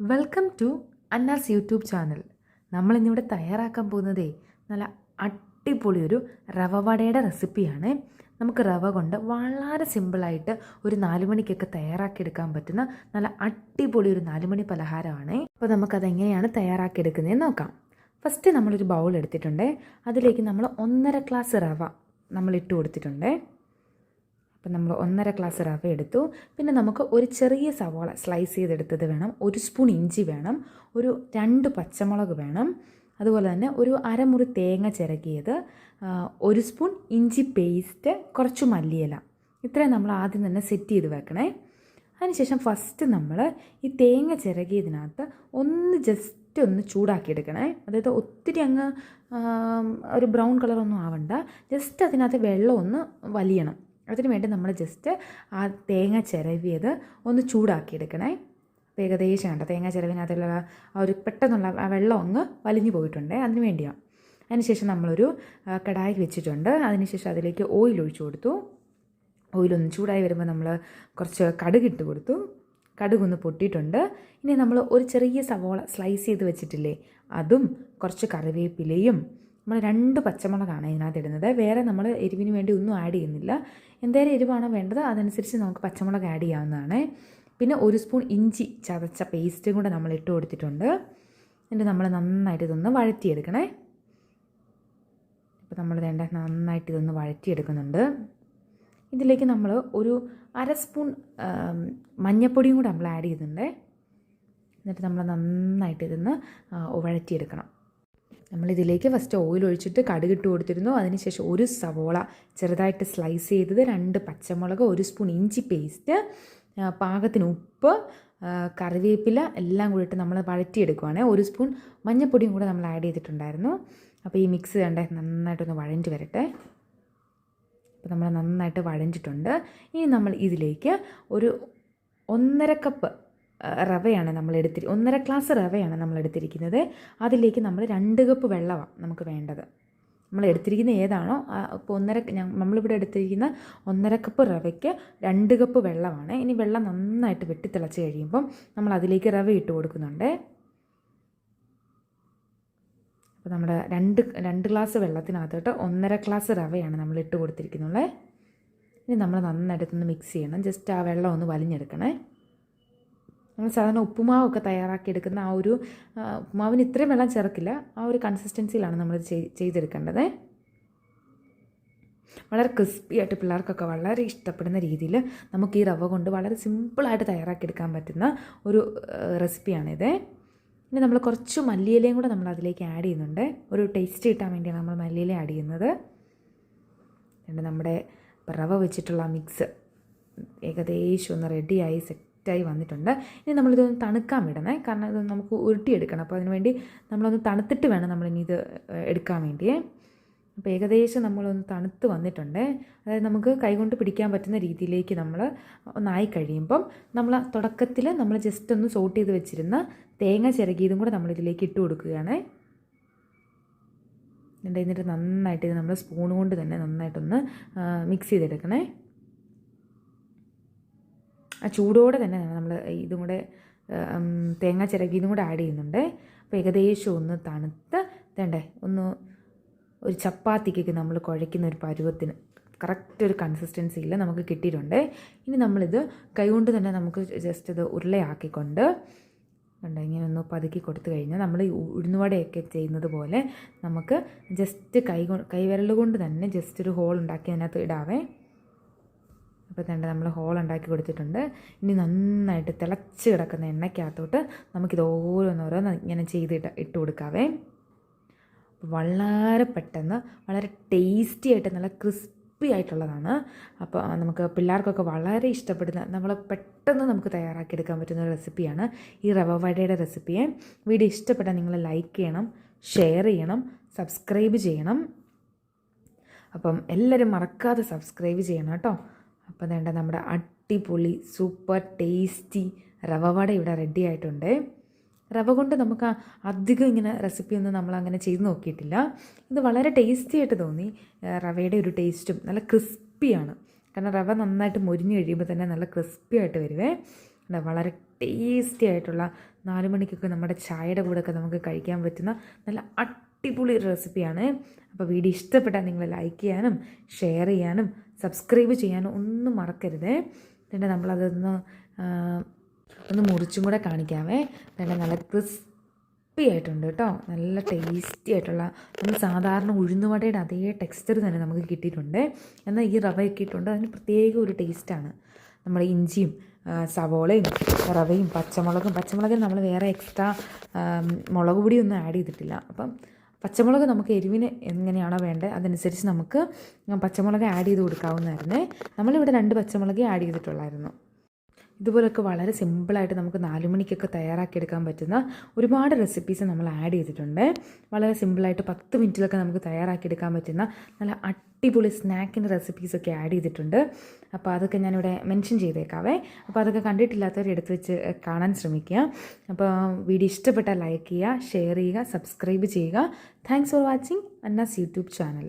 Welcome to Anna's YouTube channel നമ്മൾ ഇന്നിവിടെ തയ്യാറാക്കാൻ പോകുന്നതേ നല്ല അടിപൊളി ഒരു റവ വടയുടെ റെസിപ്പിയാണ്. നമുക്ക് റവ കൊണ്ട് വളരെ സിമ്പിളായിട്ട് ഒരു നാലുമണിക്കൊക്കെ തയ്യാറാക്കിയെടുക്കാൻ പറ്റുന്ന നല്ല അടിപൊളി ഒരു നാല് മണി പലഹാരമാണ്. അപ്പോൾ നമുക്കത് എങ്ങനെയാണ് തയ്യാറാക്കിയെടുക്കുന്നതെന്ന് നോക്കാം. ഫസ്റ്റ് നമ്മളൊരു ബൗൾ എടുത്തിട്ടുണ്ട്. അതിലേക്ക് നമ്മൾ ഒന്നര ഗ്ലാസ് റവ നമ്മൾ ഇട്ട് കൊടുത്തിട്ടുണ്ട്. അപ്പം നമ്മൾ ഒന്നര ഗ്ലാസ് റവ എടുത്തു. പിന്നെ നമുക്ക് ഒരു ചെറിയ സവാള സ്ലൈസ് ചെയ്തെടുത്തത് വേണം. ഒരു സ്പൂൺ ഇഞ്ചി വേണം. ഒരു രണ്ട് പച്ചമുളക് വേണം. അതുപോലെ തന്നെ ഒരു അരമുറി തേങ്ങ ചിരകിയത് ഒരു സ്പൂൺ ഇഞ്ചി പേസ്റ്റ് കുറച്ച് മല്ലിയില. ഇത്രയും നമ്മൾ ആദ്യം തന്നെ സെറ്റ് ചെയ്ത് വെക്കണേ. അതിനുശേഷം ഫസ്റ്റ് നമ്മൾ ഈ തേങ്ങ ചിരകിയതിനകത്ത് ഒന്ന് ജസ്റ്റ് ഒന്ന് ചൂടാക്കിയെടുക്കണേ അതായത് ഒത്തിരി അങ്ങ് ഒരു ബ്രൗൺ കളറൊന്നും ആവണ്ട. ജസ്റ്റ് അതിനകത്ത് വെള്ളം ഒന്ന് വലിയണം. അതിന് വേണ്ടി നമ്മൾ ജസ്റ്റ് ആ തേങ്ങ ചിരവിയത് ഒന്ന് ചൂടാക്കിയെടുക്കണേ. അപ്പോൾ ഏകദേശം കണ്ട തേങ്ങ ചിരവിനകത്തുള്ള ആ ഒരു പെട്ടെന്നുള്ള ആ വെള്ളം അങ്ങ് വലിഞ്ഞു പോയിട്ടുണ്ട് അതിന് വേണ്ടിയാണ്. അതിനുശേഷം നമ്മളൊരു കടായി വെച്ചിട്ടുണ്ട്. അതിനുശേഷം അതിലേക്ക് ഓയിൽ ഒഴിച്ചു കൊടുത്തു. ഓയിലൊന്ന് ചൂടായി വരുമ്പോൾ നമ്മൾ കുറച്ച് കടുക് ഇട്ട് കൊടുത്തു. കടുകൊന്ന് പൊട്ടിയിട്ടുണ്ട്. ഇനി നമ്മൾ ഒരു ചെറിയ സവോള സ്ലൈസ് ചെയ്ത് വെച്ചിട്ടില്ലേ അതും കുറച്ച് കറിവേപ്പിലയും നമ്മൾ രണ്ട് പച്ചമുളകാണ് ഇതിനകത്ത് ഇടുന്നത്. വേറെ നമ്മൾ എരിവിന് വേണ്ടി ഒന്നും ആഡ് ചെയ്യുന്നില്ല. എന്തേലും എരിവാണോ വേണ്ടത് അതനുസരിച്ച് നമുക്ക് പച്ചമുളക് ആഡ് ചെയ്യാവുന്നതാണ്. പിന്നെ ഒരു സ്പൂൺ ഇഞ്ചി ചതച്ച പേസ്റ്റും കൂടെ നമ്മൾ ഇട്ട് കൊടുത്തിട്ടുണ്ട്. എന്നിട്ട് നമ്മൾ നന്നായിട്ട് ഇതൊന്ന് വഴറ്റിയെടുക്കണേ. അപ്പോൾ നമ്മൾ വേണ്ട നന്നായിട്ട് ഇതൊന്ന് വഴറ്റിയെടുക്കുന്നുണ്ട്. ഇതിലേക്ക് നമ്മൾ ഒരു അര സ്പൂൺ മഞ്ഞപ്പൊടിയും കൂടെ നമ്മൾ ആഡ് ചെയ്യുന്നുണ്ട്. എന്നിട്ട് നമ്മൾ നന്നായിട്ട് ഇതൊന്ന് വഴറ്റിയെടുക്കണം. നമ്മളിതിലേക്ക് ഫസ്റ്റ് ഓയിൽ ഒഴിച്ചിട്ട് കടുകിട്ട് കൊടുത്തിരുന്നു. അതിനുശേഷം ഒരു സവോള ചെറുതായിട്ട് സ്ലൈസ് ചെയ്തത് രണ്ട് പച്ചമുളക് ഒരു സ്പൂൺ ഇഞ്ചി പേസ്റ്റ് പാകത്തിന് ഉപ്പ് കറിവേപ്പില എല്ലാം കൂടിയിട്ട് നമ്മൾ വഴറ്റിയെടുക്കുവാണ്. ഒരു സ്പൂൺ മഞ്ഞൾപ്പൊടിയും കൂടെ നമ്മൾ ആഡ് ചെയ്തിട്ടുണ്ടായിരുന്നു. അപ്പോൾ ഈ മിക്സ് കണ്ടേ നന്നായിട്ടൊന്ന് വഴഞ്ഞ് വരട്ടെ. അപ്പോൾ നമ്മൾ നന്നായിട്ട് വഴഞ്ഞിട്ടുണ്ട്. ഇനി നമ്മൾ ഇതിലേക്ക് ഒരു ഒന്നര കപ്പ് റവയാണ് നമ്മൾ എടുത്തിരി ഒന്നര ഗ്ലാസ് റവയാണ് നമ്മൾ എടുത്തിരിക്കുന്നത് അതിലേക്ക് നമ്മൾ രണ്ട് കപ്പ് വെള്ളമാണ് നമുക്ക് വേണ്ടത്. നമ്മൾ എടുത്തിരിക്കുന്ന ഏതാണോ ഇപ്പോൾ ഒന്നര നമ്മളിവിടെ എടുത്തിരിക്കുന്ന ഒന്നര കപ്പ് റവയ്ക്ക് രണ്ട് കപ്പ് വെള്ളമാണ്. ഇനി വെള്ളം നന്നായിട്ട് വെട്ടിത്തിളച്ച് കഴിയുമ്പം നമ്മൾ അതിലേക്ക് റവ ഇട്ട് കൊടുക്കുന്നുണ്ട്. അപ്പോൾ നമ്മുടെ രണ്ട് രണ്ട് ഗ്ലാസ് വെള്ളത്തിനകത്തോട്ട് ഒന്നര ഗ്ലാസ് റവയാണ് നമ്മൾ ഇട്ട് കൊടുത്തിരിക്കുന്നുള്ളത് ഇനി നമ്മൾ നന്നായിട്ടൊന്ന് മിക്സ് ചെയ്യണം. ജസ്റ്റ് ആ വെള്ളം ഒന്ന് വലിഞ്ഞെടുക്കണേ. നമ്മൾ സാധാരണ ഉപ്പുമാവൊക്കെ തയ്യാറാക്കി എടുക്കുന്ന ആ ഒരു ഉപ്പുമാവിന് ഇത്രയും വെള്ളം ചേർക്കില്ല. ആ ഒരു കൺസിസ്റ്റൻസിയിലാണ് നമ്മൾ ചെയ്തെടുക്കേണ്ടത്. വളരെ ക്രിസ്പി ആയിട്ട് പിള്ളേർക്കൊക്കെ വളരെ ഇഷ്ടപ്പെടുന്ന രീതിയിൽ നമുക്ക് ഈ റവ കൊണ്ട് വളരെ സിമ്പിളായിട്ട് തയ്യാറാക്കിയെടുക്കാൻ പറ്റുന്ന ഒരു റെസിപ്പിയാണിത് ഇനി നമ്മൾ കുറച്ച് മല്ലിയിലയും കൂടെ നമ്മൾ അതിലേക്ക് ആഡ് ചെയ്യുന്നുണ്ട്. ഒരു ടേസ്റ്റ് കിട്ടാൻ വേണ്ടിയാണ് നമ്മൾ മല്ലിയില ആഡ് ചെയ്യുന്നത്. നമ്മുടെ റവ വെച്ചിട്ടുള്ള മിക്സ് ഏകദേശം ഒന്ന് റെഡിയായി സെറ്റായി വന്നിട്ടുണ്ട്. ഇനി നമ്മളിതൊന്ന് തണുക്കാൻ വിടണേ. കാരണം ഇത് നമുക്ക് ഉരുട്ടിയെടുക്കണം. അപ്പോൾ അതിനുവേണ്ടി നമ്മളൊന്ന് തണുത്തിട്ട് വേണം നമ്മളിനി ഇത് എടുക്കാൻ വേണ്ടിയേ. അപ്പോൾ ഏകദേശം നമ്മളൊന്ന് തണുത്ത് വന്നിട്ടുണ്ട്. അതായത് നമുക്ക് കൈകൊണ്ട് പിടിക്കാൻ പറ്റുന്ന രീതിയിലേക്ക് നമ്മൾ ഒന്നായി കഴിയുമ്പം നമ്മൾ തുടക്കത്തിൽ നമ്മൾ ജസ്റ്റ് ഒന്ന് സോട്ട് ചെയ്ത് വെച്ചിരുന്ന തേങ്ങ ചിരകിയതും കൂടെ നമ്മളിതിലേക്ക് ഇട്ട് കൊടുക്കുകയാണ്. എന്നിട്ട് നന്നായിട്ട് ഇത് നമ്മൾ സ്പൂൺ കൊണ്ട് തന്നെ നന്നായിട്ടൊന്ന് മിക്സ് ചെയ്തെടുക്കണേ. ആ ചൂടോടെ തന്നെ നമ്മൾ ഇതും കൂടെ തേങ്ങ ചിരകി ഇതും കൂടെ ആഡ് ചെയ്യുന്നുണ്ട്. അപ്പോൾ ഏകദേശം ഒന്ന് തണുത്ത് വേണ്ടേ ഒന്ന് ഒരു ചപ്പാത്തിക്കൊക്കെ നമ്മൾ കുഴയ്ക്കുന്ന ഒരു പരുവത്തിന് കറക്റ്റ് ഒരു കൺസിസ്റ്റൻസിയിൽ നമുക്ക് കിട്ടിയിട്ടുണ്ട്. ഇനി നമ്മളിത് കൈകൊണ്ട് തന്നെ നമുക്ക് ജസ്റ്റ് ഇത് ഉരുളയാക്കിക്കൊണ്ട് ഉണ്ട് ഇങ്ങനെ ഒന്ന് പതുക്കി കൊടുത്തു കഴിഞ്ഞാൽ നമ്മൾ ഉഴുന്നുവടയൊക്കെ ചെയ്യുന്നത് പോലെ നമുക്ക് ജസ്റ്റ് കൊ- കൈവിരൽ കൊണ്ട് തന്നെ ജസ്റ്റ് ഒരു ഹോൾ ഉണ്ടാക്കി അതിനകത്ത് ഇടാവേ. അപ്പോൾ തന്നെ നമ്മൾ ഹോൾ ഉണ്ടാക്കി കൊടുത്തിട്ടുണ്ട്. ഇനി നന്നായിട്ട് തിളച്ച് കിടക്കുന്ന എണ്ണയ്ക്കകത്തോട്ട് നമുക്കിത് ഓരോന്നോരോന്ന് ഇങ്ങനെ ചെയ്തിട്ട് ഇട്ട് കൊടുക്കാവേ. വളരെ പെട്ടെന്ന് വളരെ ടേസ്റ്റി ആയിട്ട് നല്ല ക്രിസ്പി ആയിട്ടുള്ളതാണ്. അപ്പോൾ നമുക്ക് പിള്ളേർക്കൊക്കെ വളരെ ഇഷ്ടപ്പെടുന്ന നമ്മൾ പെട്ടെന്ന് നമുക്ക് തയ്യാറാക്കിയെടുക്കാൻ പറ്റുന്ന ഒരു റെസിപ്പിയാണ് ഈ റവ വടയുടെ റെസിപ്പിയെ വീഡിയോ ഇഷ്ടപ്പെട്ടാൽ നിങ്ങൾ ലൈക്ക് ചെയ്യണം ഷെയർ ചെയ്യണം സബ്സ്ക്രൈബ് ചെയ്യണം. അപ്പം എല്ലാവരും മറക്കാതെ സബ്സ്ക്രൈബ് ചെയ്യണം കേട്ടോ. അപ്പം വേണ്ട നമ്മുടെ അടിപൊളി സൂപ്പർ ടേസ്റ്റി റവ വട ഇവിടെ റെഡി ആയിട്ടുണ്ട്. റവ കൊണ്ട് നമുക്ക് അധികം ഇങ്ങനെ റെസിപ്പി ഒന്നും നമ്മൾ അങ്ങനെ ചെയ്ത് നോക്കിയിട്ടില്ല. ഇത് വളരെ ടേസ്റ്റി ആയിട്ട് തോന്നി. റവയുടെ ഒരു ടേസ്റ്റും നല്ല ക്രിസ്പിയാണ് കാരണം റവ നന്നായിട്ട് മൊരിഞ്ഞ് കഴിയുമ്പോൾ തന്നെ നല്ല ക്രിസ്പി ആയിട്ട് വരുവേ. വളരെ ടേസ്റ്റി ആയിട്ടുള്ള നാല് മണിക്കൊക്കെ നമ്മുടെ ചായയുടെ കൂടെയൊക്കെ നമുക്ക് കഴിക്കാൻ പറ്റുന്ന നല്ല അടിപൊളി റെസിപ്പിയാണ് അപ്പോൾ വീഡിയോ ഇഷ്ടപ്പെട്ടാൽ നിങ്ങൾ ലൈക്ക് ചെയ്യാനും ഷെയർ ചെയ്യാനും സബ്സ്ക്രൈബ് ചെയ്യാൻ ഒന്നും മറക്കരുത്. പിന്നെ നമ്മളതൊന്ന് ഒന്ന് മുറിച്ചും കൂടെ കാണിക്കാമേ പിന്നെ നല്ല ക്രിസ്പി ആയിട്ടുണ്ട് കേട്ടോ. നല്ല ടേസ്റ്റി ആയിട്ടുള്ള നമ്മൾ സാധാരണ ഉഴുന്നുവടയുടെ അതേ ടെക്സ്ചർ തന്നെ നമുക്ക് കിട്ടിയിട്ടുണ്ട്. എന്നാൽ ഈ റവ ഇട്ടുണ്ട് അതിന് പ്രത്യേക ഒരു ടേസ്റ്റാണ് നമ്മുടെ ഇഞ്ചിയും സവോളയും റവയും പച്ചമുളകും പച്ചമുളകിൽ നമ്മൾ വേറെ എക്സ്ട്രാ മുളക് പൊടിയൊന്നും ആഡ് ചെയ്തിട്ടില്ല. അപ്പം പച്ചമുളക് നമുക്ക് എരിവിന് എങ്ങനെയാണോ വേണ്ടത് അതനുസരിച്ച് നമുക്ക് പച്ചമുളക് ആഡ് ചെയ്ത് കൊടുക്കാവുന്നതായിരുന്നേ. നമ്മളിവിടെ രണ്ട് പച്ചമുളക് ആഡ് ചെയ്തിട്ടുള്ളായിരുന്നു. ഇതുപോലൊക്കെ വളരെ സിമ്പിളായിട്ട് നമുക്ക് നാല് മണിക്കൊക്കെ തയ്യാറാക്കിയെടുക്കാൻ പറ്റുന്ന ഒരുപാട് റെസിപ്പീസ് നമ്മൾ ആഡ് ചെയ്തിട്ടുണ്ട്. വളരെ സിമ്പിളായിട്ട് പത്ത് മിനിറ്റിലൊക്കെ നമുക്ക് തയ്യാറാക്കിയെടുക്കാൻ പറ്റുന്ന നല്ല അടിപൊളി സ്നാക്കിന്റെ റെസിപ്പീസൊക്കെ ആഡ് ചെയ്തിട്ടുണ്ട്. അപ്പോൾ അതൊക്കെ ഞാനിവിടെ മെൻഷൻ ചെയ്തേക്കാവേ. അപ്പോൾ അതൊക്കെ കണ്ടിട്ടില്ലാത്തവർ എടുത്ത് വെച്ച് കാണാൻ ശ്രമിക്കുക. അപ്പോൾ വീഡിയോ ഇഷ്ടപ്പെട്ടാൽ ലൈക്ക് ചെയ്യുക ഷെയർ ചെയ്യുക സബ്സ്ക്രൈബ് ചെയ്യുക. Thanks for watching Anna's YouTube channel